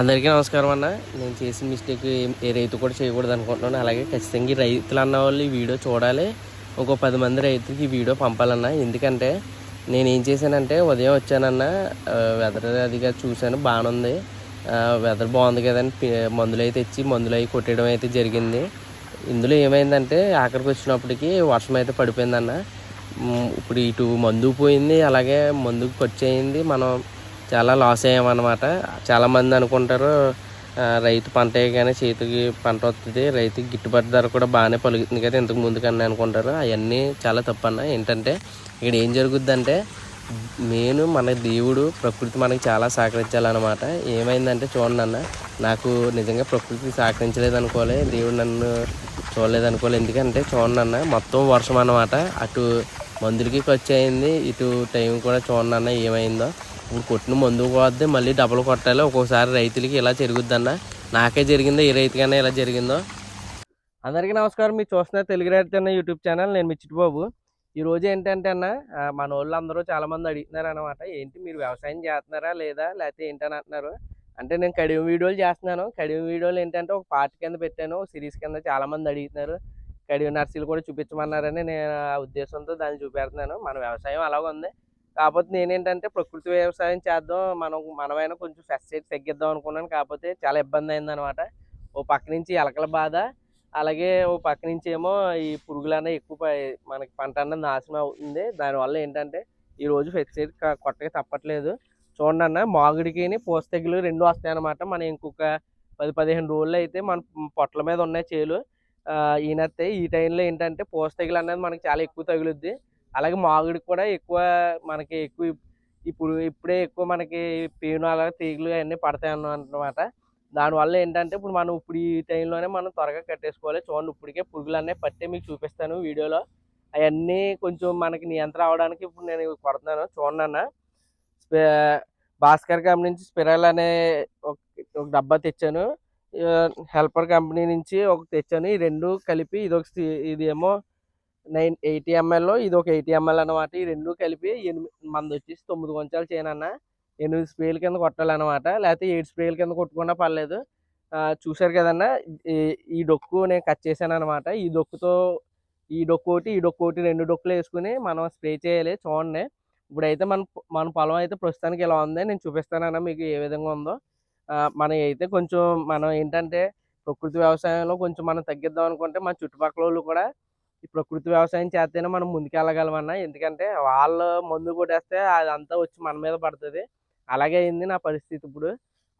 అందరికీ నమస్కారం అన్న. నేను చేసిన మిస్టేక్ ఏ రైతు కూడా చేయకూడదు అనుకుంటున్నాను. అలాగే ఖచ్చితంగా రైతులు అన్న వాళ్ళు ఈ వీడియో చూడాలి. ఇంకో పది మంది రైతులకి ఈ వీడియో పంపాలన్న. ఎందుకంటే నేను ఏం చేశానంటే ఉదయం వచ్చానన్న వెదర్ అదిగా చూశాను. బాగానే ఉంది వెదర్ బాగుంది కదని మందులు అయితే తెచ్చి మందులు అవి కొట్టేయడం అయితే జరిగింది. ఇందులో ఏమైందంటే ఆఖరికి వచ్చినప్పటికి వర్షం అయితే పడిపోయిందన్న. ఇప్పుడు ఇటు మందు పోయింది అలాగే మందుకు ఖర్చు అయింది. మనం చాలా లాస్ అయ్యామన్నమాట. చాలామంది అనుకుంటారు రైతు పంట కానీ చేతికి పంట వస్తుంది రైతుకి గిట్టుబాటు ధర కూడా బాగానే పలుకుతుంది కదా ఇంతకు ముందు కన్నా అనుకుంటారు. అవన్నీ చాలా తప్పు ఏంటంటే ఇక్కడ ఏం జరుగుద్దంటే నేను మన దేవుడు ప్రకృతి మనకి చాలా సహకరించాలన్నమాట. ఏమైందంటే చూడండి అన్న నాకు నిజంగా ప్రకృతి సహకరించలేదు అనుకోలే దేవుడు నన్ను చూడలేదు అనుకోలే ఎందుకంటే చూడండి అన్న మొత్తం వర్షం అన్నమాట. అటు మందులకి ఖర్చు అయింది ఇటు టైం కూడా చూడండి అన్న ఏమైందో. ఇప్పుడు కొట్టిన మందు పోద్ది మళ్ళీ డబ్బులు కొట్టాలి. ఒక్కోసారి రైతులకి ఇలా జరుగుద్దన్న. నాకే జరిగిందో ఏ రైతుకైనా ఇలా జరిగిందో? అందరికీ నమస్కారం. మీరు చూస్తున్న తెలుగు రైతు అన్న యూట్యూబ్ ఛానల్. నేను మిచ్చిటిబాబు చిట్టుబాబు ఈ రోజు ఏంటంటే అన్న మన వాళ్ళు అందరూ చాలా అడుగుతున్నారు అనమాట ఏంటి మీరు వ్యవసాయం చేస్తున్నారా లేదా? లేకపోతే ఏంటని అంటున్నారు. అంటే నేను కడియం వీడియోలు చేస్తున్నాను. కడియం వీడియోలు ఏంటంటే ఒక పార్ట్ కింద పెట్టాను. సిరీస్ కింద చాలామంది అడుగుతున్నారు. కడియం నర్సీలు కూడా చూపించమన్నారని నేను ఆ ఉద్దేశంతో దాన్ని చూపెడుతున్నాను. మన వ్యవసాయం అలాగ ఉంది కాకపోతే నేనేంటంటే ప్రకృతి వ్యవసాయం చేద్దాం మనం మనమైనా కొంచెం ఫెస్టైట్ తగ్గిద్దాం అనుకున్నాను కాకపోతే చాలా ఇబ్బంది అయిందనమాట ఓ పక్క నుంచి ఎలకల బాధ అలాగే ఓ పక్క నుంచి ఏమో ఈ పురుగులు ఎక్కువ మనకి పంట అన్నది నాశనం అవుతుంది. దానివల్ల ఏంటంటే ఈ రోజు ఫెస్టైట్ కొట్టగా తప్పట్లేదు. చూడండి అన్న మామిడికి పూస తెగులు రెండు వస్తాయి అనమాట మనం ఇంకొక పది పదిహేను రోజులు అయితే మన పొట్ల మీద ఉన్నాయి చేలు. ఆ, ఈనత్తే ఈ టైంలో ఏంటంటే పూస తెగులు అనేది మనకి చాలా ఎక్కువ తగులుద్ది. అలాగే మామిడికి కూడా ఎక్కువ మనకి ఎక్కువ ఇప్పుడు ఇప్పుడే ఎక్కువ మనకి పేను అలాగే తీగలు అవన్నీ పడతాయి అన్నమాట. దానివల్ల ఏంటంటే ఇప్పుడు మనం ఇప్పుడు ఈ టైంలోనే మనం త్వరగా కట్టేసుకోవాలి. చూడండి ఇప్పటికే పురుగులు అన్నీ పట్టే మీకు చూపిస్తాను వీడియోలో. అవన్నీ కొంచెం మనకి నియంత్రణ అవడానికి ఇప్పుడు నేను కొడుతున్నాను. చూడండి అన్న. భాస్కర్ కంపెనీ నుంచి స్పిరల్ అనే ఒక ఒక డబ్బా తెచ్చాను. హెల్పర్ కంపెనీ నుంచి ఒక తెచ్చాను. ఈ రెండు కలిపి ఇది ఒక ఇది ఏమో నైన్ ఎయిటీ ఎంఎల్ ఇది ఒక ఎయిటీ ఎంఎల్ అనమాట. ఈ రెండు కలిపి ఎనిమిది మంది వచ్చేసి తొమ్మిది కొంచాలు చేయనన్న. ఎనిమిది స్ప్రేల కింద కొట్టాలన్నమాట. లేకపోతే ఏడు స్ప్రేల కింద కొట్టుకున్నా పర్లేదు. చూశారు కదన్నా? ఈ- ఈ డొక్కు నేను కట్ చేశాను అనమాట ఈ డొక్కుతో ఈ డొక్కు ఒకటి ఈ డొక్కు ఒకటి రెండు డొక్కులు వేసుకుని మనం స్ప్రే చేయాలి చూడండి. ఇప్పుడైతే మన మన పొలం అయితే ప్రస్తుతానికి ఇలా ఉంది నేను చూపిస్తానన్న మీకు ఏ విధంగా ఉందో. మనం అయితే కొంచెం మనం ఏంటంటే ప్రకృతి వ్యవసాయంలో కొంచెం మనం తగ్గిద్దాం అనుకుంటే మన చుట్టుపక్కల వాళ్ళు కూడా ఈ ప్రకృతి వ్యవసాయం చేస్తేనే మనం ముందుకెళ్ళగలమన్నా. ఎందుకంటే వాళ్ళు మందు కొట్టేస్తే అదంతా వచ్చి మన మీద పడుతుంది. అలాగే అయింది నా పరిస్థితి ఇప్పుడు.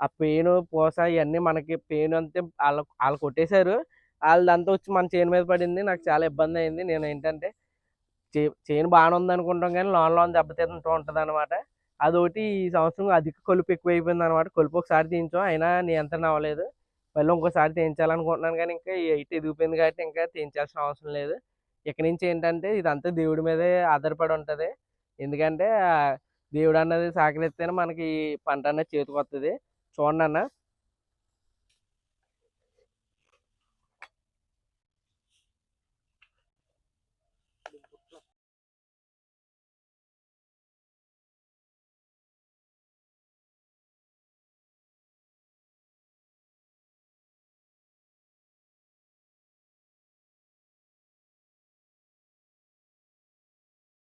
ఆ పెయిన్ పూస ఇవన్నీ మనకి పెయిన్ అంతే వాళ్ళు వాళ్ళు కొట్టేశారు. వాళ్ళదంతా వచ్చి మన చేను మీద పడింది. నాకు చాలా ఇబ్బంది అయింది. నేను ఏంటంటే చే చేను బాగానే ఉంది అనుకుంటాం కానీ లోన్ లోన్ దెబ్బతింటూ ఉంటుంది అనమాట అదొకటి ఈ సంవత్సరం అధిక కొలుపు ఎక్కువైపోయింది అనమాట కొలుపు ఒకసారి తీయించాం. అయినా నియంత్రణ అవ్వలేదు. మళ్ళీ ఇంకోసారి తీయించాలనుకుంటున్నాను కానీ ఇంకా ఎయిట్ ఎదిగిపోయింది కాబట్టి ఇంకా తీయించాల్సిన అవసరం లేదు. ఇక్కడి నుంచి ఏంటంటే ఇదంతా దేవుడి మీదే ఆధారపడి ఉంటుంది. ఎందుకంటే దేవుడు అన్నది సహకరిస్తేనే మనకి పంట అన్నది చేతికి వస్తుంది చూడండి అన్న.